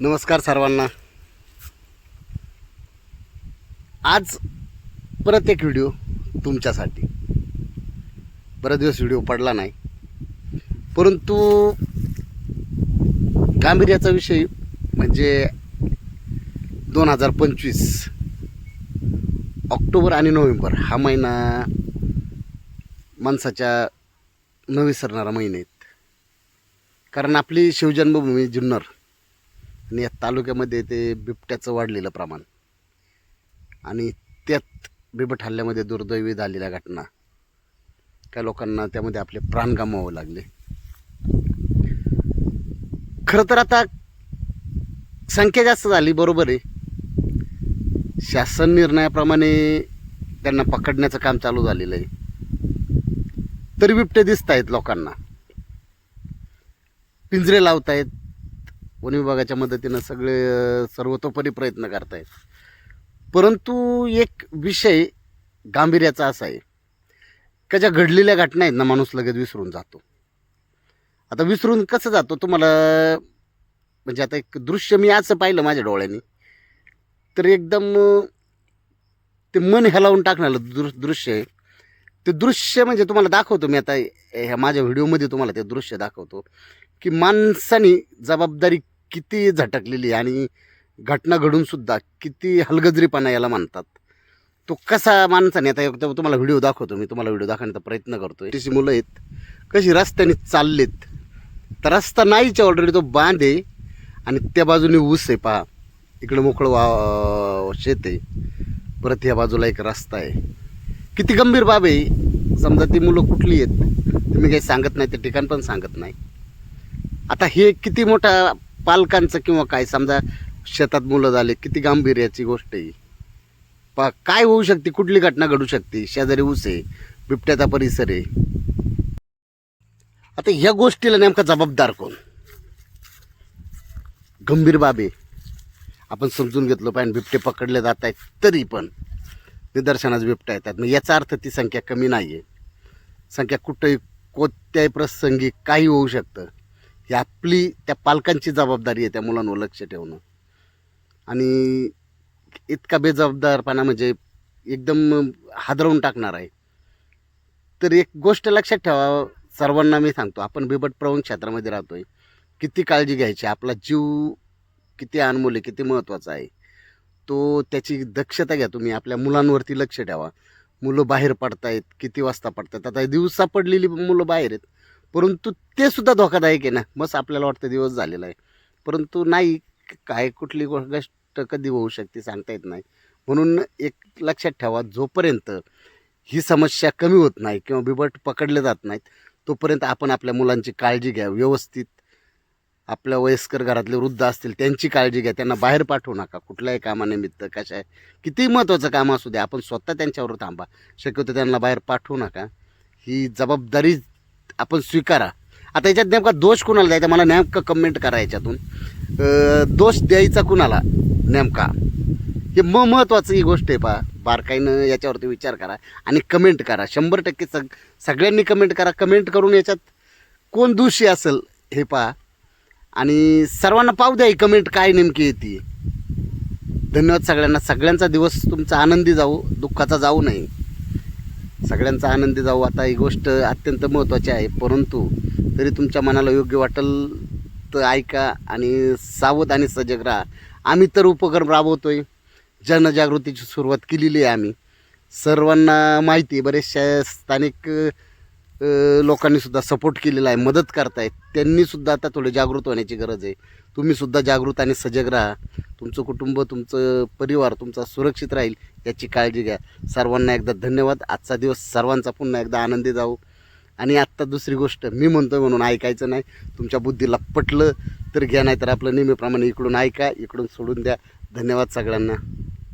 नमस्कार सर्वांना. आज परत एक व्हिडिओ तुमच्यासाठी. बरेच दिवस व्हिडिओ पडला नाही. परंतु गांभीर्याचा विषय म्हणजे दोन हजार पंचवीस ऑक्टोबर आणि नोव्हेंबर हा महिना माणसाच्या न विसरणारा महिने आहेत. कारण आपली शिवजन्मभूमी जुन्नर आणि या तालुक्यामध्ये ते बिबट्याचं वाढलेलं प्रमाण. आणि त्यात बिबट हल्ल्यामध्ये दुर्दैवी झालेल्या घटना. काही लोकांना त्यामध्ये आपले प्राण गमावे लागले. खरं तर आता संख्या जास्त झाली बरोबर आहे. शासन निर्णयाप्रमाणे त्यांना पकडण्याचं काम चालू झालेलं आहे. तरी बिबटे दिसत आहेत लोकांना. पिंजरे लावतायत. वन विभागाच्या मदतीनं सगळे सर्वतोपरी प्रयत्न करतायत. परंतु एक विषय गांभीर्याचा असा आहे. का ज्या घडलेल्या घटना आहेत ना माणूस लगेच विसरून जातो. आता विसरून कसं जातो तुम्हाला म्हणजे आता एक दृश्य मी असं पाहिलं माझ्या डोळ्यांनी. तर एकदम ते मन हलावून टाकणारं दृ दृश्य आहे. ते दृश्य म्हणजे तुम्हाला दाखवतो मी आता ह्या माझ्या व्हिडिओमध्ये तुम्हाला ते दृश्य दाखवतो. की माणसाने जबाबदारी किती झटकलेली आहे आणि घटना घडूनसुद्धा किती हलगजरीपणा याला म्हणतात तो कसा माणसाने आता तुम्हाला व्हिडिओ दाखवतो मी तुम्हाला व्हिडिओ दाखवण्याचा प्रयत्न करतो तशी मुलं आहेत कशी रस्त्याने चाललेत. तर रस्ता नाहीच ऑलरेडी तो बांध आहे आणि त्या बाजूने ऊस आहे पहा. इकडं मोकळं वा शेत आहे. परत या बाजूला एक रस्ता आहे. किती गंभीर बाब आहे. समजा ती मुलं कुठली आहेत तुम्ही काही सांगत नाही ते ठिकाण पण सांगत नाही. आता हे किती मोठा पालकांचं किंवा काय? समजा शेतात मुलं झाले किती गांभीर्याची गोष्ट आहे पा काय होऊ शकते? कुठली घटना घडू शकते? शेजारी ऊस आहे बिबट्याचा परिसर आहे. आता ह्या गोष्टीला नेमका जबाबदार कोण? गंभीर बाब आहे. आपण समजून घेतलं पाहिजे बिबटे पकडले जात आहेत तरी पण निदर्शनास बिबट्या येतात. मग याचा अर्थ ती संख्या कमी नाही आहे संख्या कुठंही कोणत्याही प्रसंगी काही होऊ शकतं. ही आपली त्या पालकांची जबाबदारी आहे त्या मुलांवर लक्ष ठेवणं. आणि इतका बेजबाबदारपणा म्हणजे एकदम हादरवून टाकणार आहे. तर एक गोष्ट लक्षात ठेवा सर्वांना मी सांगतो आपण बिबट प्रवण क्षेत्रामध्ये राहतो आहे किती काळजी घ्यायची आपला जीव किती अनमोल आहे किती महत्त्वाचा आहे. तो त्याची दक्षता घ्या तुम्ही आपल्या मुलांवरती लक्ष ठेवा. मुलं बाहेर पडतायत किती वाजता पडतात? आता दिवसा पडलेली मुलं बाहेर आहेत. परंतु ते सुद्धा धोकादायक आहे ना. मस आपल्याला वाटतं दिवस झालेला आहे. परंतु नाही काय कुठली गोष्ट कधी होऊ शकते सांगता येत नाही. म्हणून एक लक्षात ठेवा जोपर्यंत ही समस्या कमी होत नाही किंवा बिबट पकडले जात नाहीत तोपर्यंत आपण आपल्या मुलांची काळजी घ्या. व्यवस्थित आपल्या वयस्कर घरातले वृद्ध असतील त्यांची काळजी घ्या. त्यांना बाहेर पाठवू नका. कुठल्याही कामानिमित्त कशा कितीही महत्त्वाचं काम असू द्या आपण स्वतः त्यांच्यावर थांबा. शक्यतो त्यांना बाहेर पाठवू नका. ही जबाबदारी आपण स्वीकारा. आता याच्यात नेमका दोष कुणाला द्यायचा? मला नेमकं कमेंट करा याच्यातून. दोष द्यायचा कुणाला नेमका? हे म महत्त्वाचं ही गोष्ट आहे पहा. बारकाईनं याच्यावरती विचार करा आणि कमेंट करा. शंभर टक्के सग सगळ्यांनी कमेंट करा. कमेंट करून याच्यात कोण दोषी असेल हे पहा. आणि सर्वांना पाहू द्या ही कमेंट काय नेमकी येते धन्यवाद सगळ्यांना. सगळ्यांचा दिवस तुमचा आनंदी जाऊ दुःखाचा जाऊ नये. सगळ्यांचा आनंदी जाऊ. आता ही गोष्ट अत्यंत महत्त्वाची आहे. परंतु तरी तुमच्या मनाला योग्य वाटेल तर ऐका आणि सावध आणि सजग राहा. आम्ही तर उपक्रम राबवतो आहे जनजागृतीची सुरुवात केलेली आहे आम्ही. सर्वांना माहिती आहे. बरेचशा स्थानिक लोकांनी सुद्धा सपोर्ट केलेला आहे मदत करतायत. त्यांनी सुद्धा आता थोडे जागृत होण्याची गरज आहे. तुम्ही सुद्धा जागृत आणि सजग राहा. तुमचं कुटुंब तुमचं परिवार तुमचा सुरक्षित राहील याची काळजी घ्या. सर्वांना एकदा धन्यवाद. आजचा दिवस सर्वांचा पुन्हा एकदा आनंदी जाऊ आणि आत्ता दुसरी गोष्ट मी म्हणतो म्हणून ऐकायचं नाही. तुमच्या बुद्धीला पटलं तर घ्या नाही तर आपलं नेहमीप्रमाणे इकडून ऐका इकडून सोडून द्या. धन्यवाद सगळ्यांना.